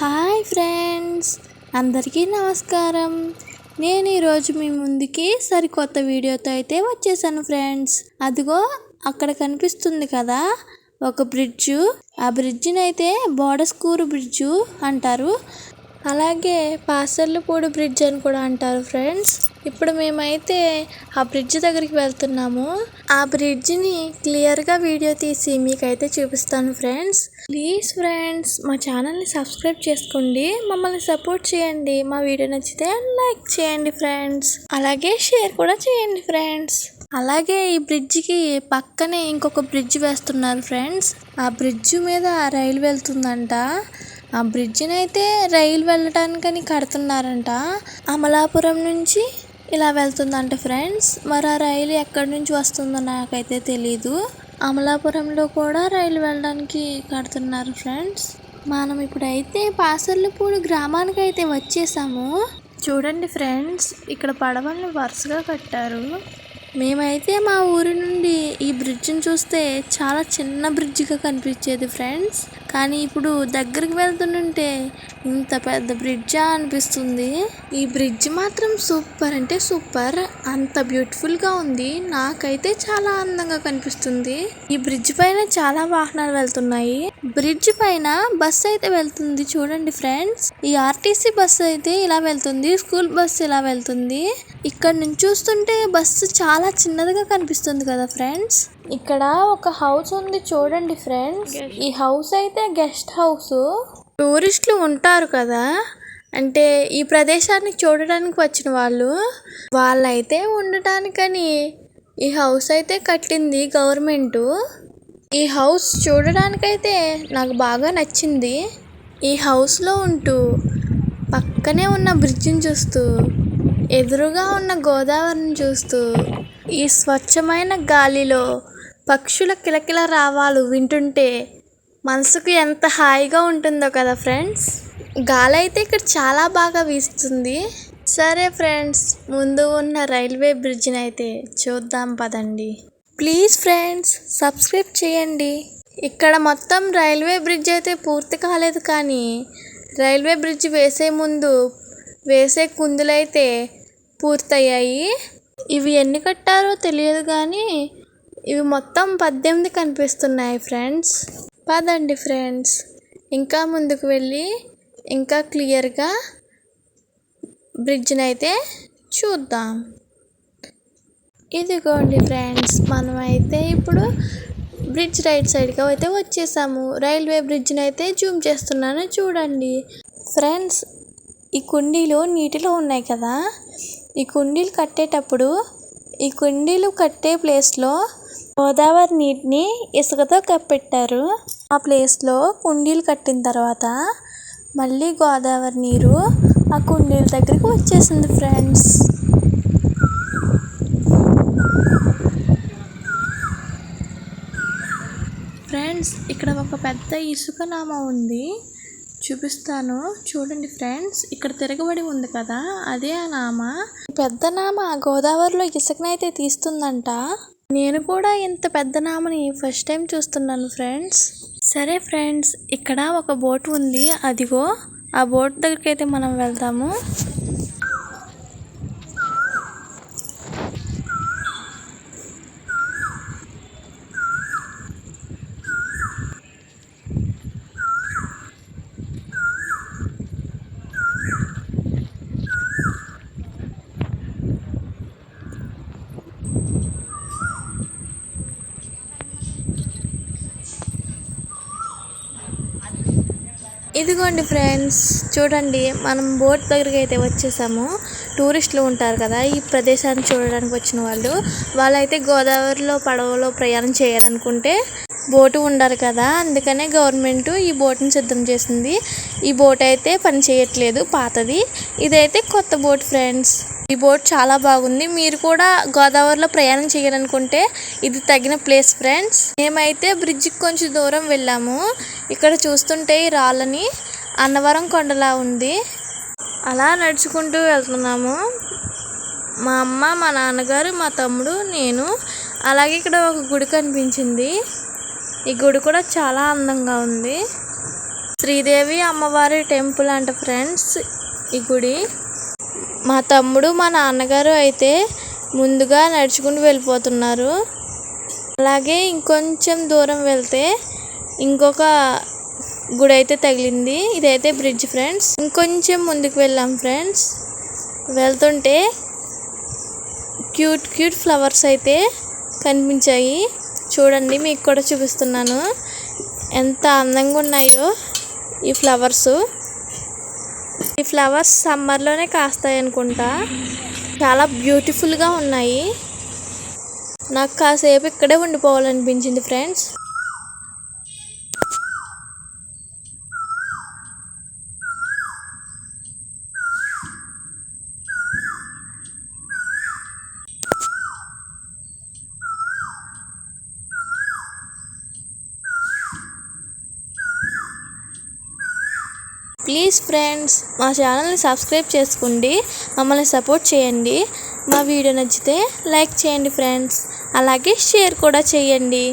Hi friends అందరికీ నమస్కారం. నేను ఈరోజు మీ ముందుకి సరికొత్త వీడియోతో అయితే వచ్చేసాను ఫ్రెండ్స్. అదిగో అక్కడ కనిపిస్తుంది కదా ఒక బ్రిడ్జు. ఆ బ్రిడ్జిని అయితే బోడస్కూరు బ్రిడ్జు అంటారు. అలాగే పాసర్లపూడి బ్రిడ్జ్ అని కూడా అంటారు ఫ్రెండ్స్. ఇప్పుడు మేమైతే ఆ బ్రిడ్జ్ దగ్గరికి వెళ్తున్నాము. ఆ బ్రిడ్జిని క్లియర్గా వీడియో తీసి మీకైతే చూపిస్తాను ఫ్రెండ్స్. ప్లీజ్ ఫ్రెండ్స్ మా ఛానల్ని సబ్స్క్రైబ్ చేసుకోండి. మమ్మల్ని సపోర్ట్ చేయండి. మా వీడియో నచ్చితే లైక్ చేయండి ఫ్రెండ్స్. అలాగే షేర్ కూడా చేయండి ఫ్రెండ్స్. అలాగే ఈ బ్రిడ్జికి పక్కనే ఇంకొక బ్రిడ్జ్ వేస్తున్నారు ఫ్రెండ్స్. ఆ బ్రిడ్జ్ మీద రైలు వెళ్తుందంట. ఆ బ్రిడ్జిని అయితే రైలు వెళ్ళటానికని కడుతున్నారంట. అమలాపురం నుంచి ఇలా వెళ్తుందంట ఫ్రెండ్స్. మరి ఆ రైలు ఎక్కడి నుంచి వస్తుందో నాకైతే తెలీదు. అమలాపురంలో కూడా రైలు వెళ్ళడానికి కడుతున్నారు ఫ్రెండ్స్. మనం ఇప్పుడైతే పాసర్లపూడి గ్రామానికి అయితే వచ్చేసాము. చూడండి ఫ్రెండ్స్ ఇక్కడ పడవలను వరుసగా కట్టారు. మేమైతే మా ఊరి నుండి ఈ బ్రిడ్జిని చూస్తే చాలా చిన్న బ్రిడ్జిగా కనిపించేది ఫ్రెండ్స్. కానీ ఇప్పుడు దగ్గరికి వెళ్తుంటే ఇంత పెద్ద బ్రిడ్జా అనిపిస్తుంది. ఈ బ్రిడ్జ్ మాత్రం సూపర్ అంటే సూపర్. అంత బ్యూటిఫుల్గా ఉంది. నాకైతే చాలా అందంగా కనిపిస్తుంది. ఈ బ్రిడ్జ్ పైన చాలా వాహనాలు వెళ్తున్నాయి. బ్రిడ్జ్ పైన బస్ అయితే వెళ్తుంది చూడండి ఫ్రెండ్స్. ఈ ఆర్టీసీ బస్సు అయితే ఇలా వెళ్తుంది స్కూల్ బస్సు ఇలా వెళ్తుంది. ఇక్కడ నుంచి చూస్తుంటే బస్సు చాలా చాలా చిన్నదిగా కనిపిస్తుంది కదా ఫ్రెండ్స్? ఇక్కడ ఒక హౌస్ ఉంది చూడండి ఫ్రెండ్స్. ఈ హౌస్ అయితే గెస్ట్ హౌస్. టూరిస్టులు ఉంటారు కదా? అంటే ఈ ప్రదేశాన్ని చూడడానికి వచ్చిన వాళ్ళు వాళ్ళైతే ఉండటానికని ఈ హౌస్ అయితే కట్టింది గవర్నమెంట్. ఈ హౌస్ చూడడానికైతే నాకు బాగా నచ్చింది. ఈ హౌస్లో ఉంటూ పక్కనే ఉన్న బ్రిడ్జిని చూస్తూ ఎదురుగా ఉన్న గోదావరిని చూస్తూ ఈ స్వచ్ఛమైన గాలిలో పక్షుల కిలకిల రావాలు వింటుంటే మనసుకు ఎంత హాయిగా ఉంటుందో కదా ఫ్రెండ్స్? గాలి అయితే ఇక్కడ చాలా బాగా వీస్తుంది. సరే ఫ్రెండ్స్ ముందు ఉన్న రైల్వే బ్రిడ్జిని అయితే చూద్దాం పదండి. ప్లీజ్ ఫ్రెండ్స్ సబ్స్క్రైబ్ చేయండి. ఇక్కడ మొత్తం రైల్వే బ్రిడ్జ్ అయితే పూర్తి కాలేదు కానీ రైల్వే బ్రిడ్జ్ వేసే ముందు వేసే కుందులైతే పూర్తయ్యాయి. ఇవి ఎన్ని కట్టారో తెలియదు కానీ ఇవి మొత్తం పద్దెనిమిది కనిపిస్తున్నాయి ఫ్రెండ్స్. పదండి ఫ్రెండ్స్. ఇంకా ముందుకు వెళ్ళి ఇంకా క్లియర్గా బ్రిడ్జ్ని అయితే చూద్దాం. ఇదిగోండి ఫ్రెండ్స్ మనమైతే ఇప్పుడు బ్రిడ్జ్ రైట్ సైడ్కి అయితే వచ్చేసాము. రైల్వే బ్రిడ్జ్ని అయితే జూమ్ చేస్తున్నాను చూడండి. ఫ్రెండ్స్ ఈ కుండీలు నీటిలో ఉన్నాయి కదా? ఈ కుండీలు కట్టేటప్పుడు ఈ కుండీలు కట్టే ప్లేస్లో గోదావరి నీటిని ఇసుకతో కప్పెట్టారు. ఆ ప్లేస్లో కుండీలు కట్టిన తర్వాత మళ్ళీ గోదావరి నీరు ఆ కుండీల దగ్గరికి వచ్చేసింది ఫ్రెండ్స్. ఫ్రెండ్స్ ఇక్కడ ఒక పెద్ద ఇసుక నామ ఉంది. చూపిస్తాను. చూడండి ఫ్రెండ్స్ ఇక్కడ తిరగబడి ఉంది కదా అదే ఆ నామ. పెద్ద నామ గోదావరిలో ఇసుకనైతే తీస్తుందంట. నేను కూడా ఇంత పెద్ద నామని ఫస్ట్ టైం చూస్తున్నాను ఫ్రెండ్స్. సరే ఫ్రెండ్స్ ఇక్కడ ఒక బోట్ ఉంది అదిగో. ఆ బోట్ దగ్గరికి అయితే మనం వెళ్తాము. ఇదిగోండి ఫ్రెండ్స్ చూడండి మనం బోట్ దగ్గరికి అయితే వచ్చేసాము. టూరిస్టులు ఉంటారు కదా ఈ ప్రదేశాన్ని చూడడానికి వచ్చిన వాళ్ళు. వాళ్ళైతే గోదావరిలో పడవలో ప్రయాణం చేయాలనుకుంటే బోటు ఉండాలి కదా అందుకనే గవర్నమెంట్ ఈ బోటుని సిద్ధం చేసింది. ఈ బోట్ అయితే పని చేయట్లేదు పాతది. ఇదైతే కొత్త బోట్ ఫ్రెండ్స్. ఈ బోట్ చాలా బాగుంది. మీరు కూడా గోదావరిలో ప్రయాణం చేయాలనుకుంటే ఇది తగిన ప్లేస్ ఫ్రెండ్స్. మేమైతే బ్రిడ్జికి కొంచెం దూరం వెళ్ళాము. ఇక్కడ చూస్తుంటే ఈ రాళ్ళని అన్నవరం కొండలా ఉంది. అలా నడుచుకుంటూ వెళ్తున్నాము. మా అమ్మ మా నాన్నగారు మా తమ్ముడు నేను. అలాగే ఇక్కడ ఒక గుడి కనిపించింది. ఈ గుడి కూడా చాలా అందంగా ఉంది. శ్రీదేవి అమ్మవారి టెంపుల్ అంట ఫ్రెండ్స్ ఈ గుడి. మా తమ్ముడు మా నాన్నగారు అయితే ముందుగా నడుచుకుంటూ వెళ్ళిపోతున్నారు. అలాగే ఇంకొంచెం దూరం వెళ్తే ఇంకొక గుడి అయితే తగిలింది. ఇదైతే బ్రిడ్జ్ ఫ్రెండ్స్. ఇంకొంచెం ముందుకు వెళ్ళాం ఫ్రెండ్స్. వెళ్తుంటే క్యూట్ క్యూట్ ఫ్లవర్స్ అయితే కనిపించాయి. చూడండి మీకు కూడా చూపిస్తున్నాను. ఎంత అందంగా ఉన్నాయో ఈ ఫ్లవర్స్. ఈ ఫ్లవర్స్ సమ్మర్లోనే కాస్తాయి అనుకుంటా. చాలా బ్యూటిఫుల్గా ఉన్నాయి. నాకు కాసేపు ఇక్కడే ఉండిపోవాలనిపించింది ఫ్రెండ్స్. ప్లీజ్ ఫ్రెండ్స్ మా ఛానల్ని సబ్స్క్రైబ్ చేసుకోండి మమ్మల్ని సపోర్ట్ చేయండి. మా వీడియో నచ్చితే లైక్ చేయండి ఫ్రెండ్స్ అలాగే షేర్ కూడా చేయండి.